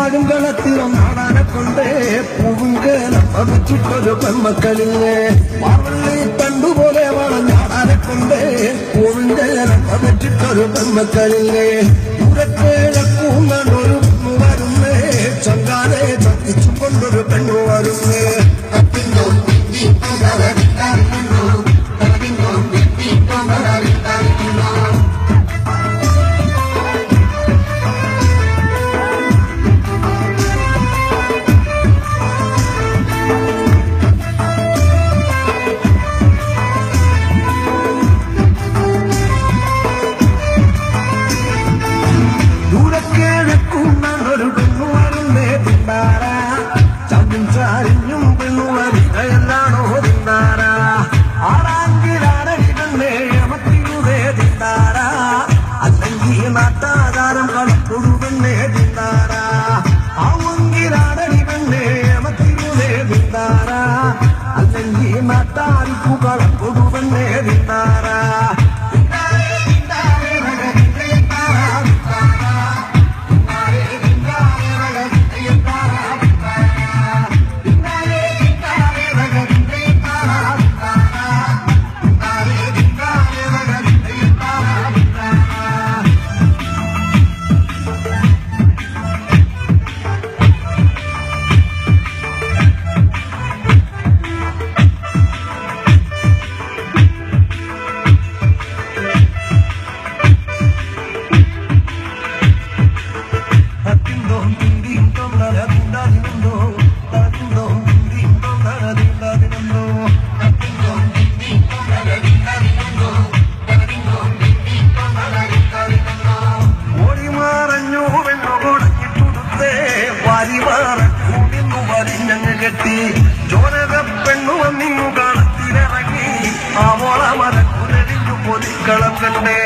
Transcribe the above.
பாடும் களத்திலும் நாடான கொண்டே பூவுங்க நம்ம சுட்டது பெண்மக்களிலே. மாவள்ளி தண்டு போலே வாழும் நாடான கொண்டே பூவுங்க நம்ம சுட்டது பெண்மக்களிலே. உரத்தேழ பூங்கன் ஒரு నేదిందారా అతని నాటాదారం కలుపుడు వెన్నేదిందారా ఆ ఒంగిరాడని వెన్నే మతిరు నేదిందారా అతని నాటారికు కలుపుడు കരിവാറക്കൂടിന്നു വലിഞ്ഞങ്ങ് കെട്ടി. ചോരത പെണ്ണു വന്നിങ്ങു കാണത്തിലിറങ്ങി ആ മോള പൊതിക്കളം കണ്ടേ.